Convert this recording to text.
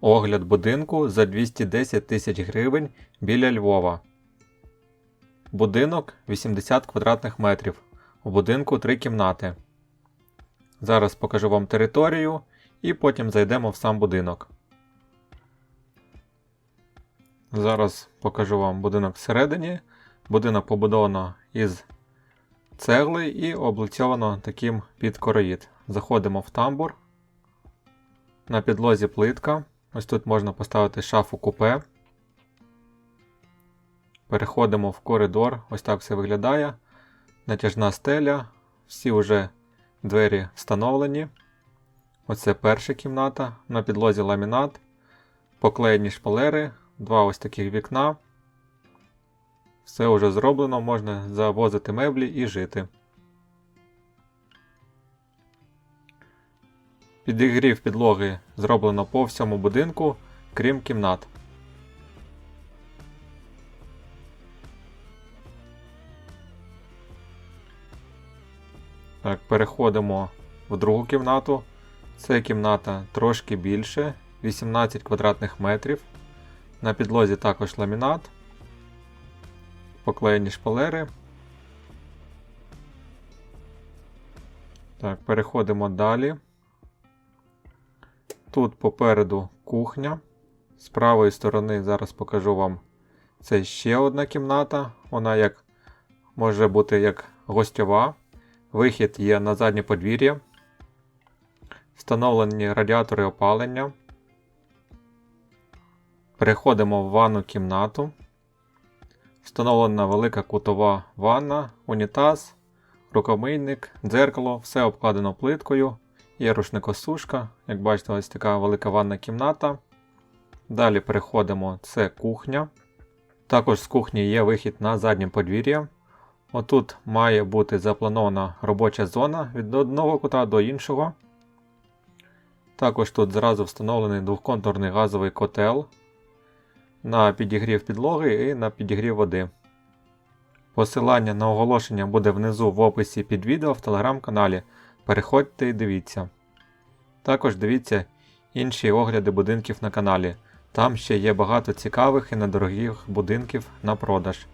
Огляд будинку за 210 тисяч гривень біля Львова. Будинок 80 квадратних метрів. У будинку 3 кімнати. Зараз покажу вам територію і потім зайдемо в сам будинок. Зараз покажу вам будинок всередині. Будинок побудовано із цегли і облицьовано таким під короїд. Заходимо в тамбур. На підлозі плитка. Ось тут можна поставити шафу купе. Переходимо в коридор. Ось так все виглядає. Натяжна стеля. Всі вже двері встановлені. Оце перша кімната. На підлозі ламінат. Поклеєні шпалери. Два ось таких вікна. Все вже зроблено, можна завозити меблі і жити. Підігрів підлоги зроблено по всьому будинку, крім кімнат. Так, переходимо в другу кімнату. Це кімната трошки більше, 18 квадратних метрів. На підлозі також ламінат, поклеєні шпалери. Так, переходимо далі. Тут попереду кухня. З правої сторони зараз покажу вам. Це ще одна кімната. Вона як може бути як гостьова. Вихід є на заднє подвір'я. Встановлені радіатори опалення. Переходимо в ванну кімнату. Встановлена велика кутова ванна, унітаз, рукомийник, дзеркало, все обкладено плиткою. Є рушникосушка, як бачите, ось така велика ванна кімната. Далі переходимо, це кухня. Також з кухні є вихід на заднє подвір'я. Отут має бути запланована робоча зона від одного кута до іншого. Також тут зразу встановлений двохконтурний газовий котел на підігрів підлоги і на підігрів води. Посилання на оголошення буде внизу в описі під відео в телеграм-каналі. Переходьте і дивіться. Також дивіться інші огляди будинків на каналі. Там ще є багато цікавих і недорогих будинків на продаж.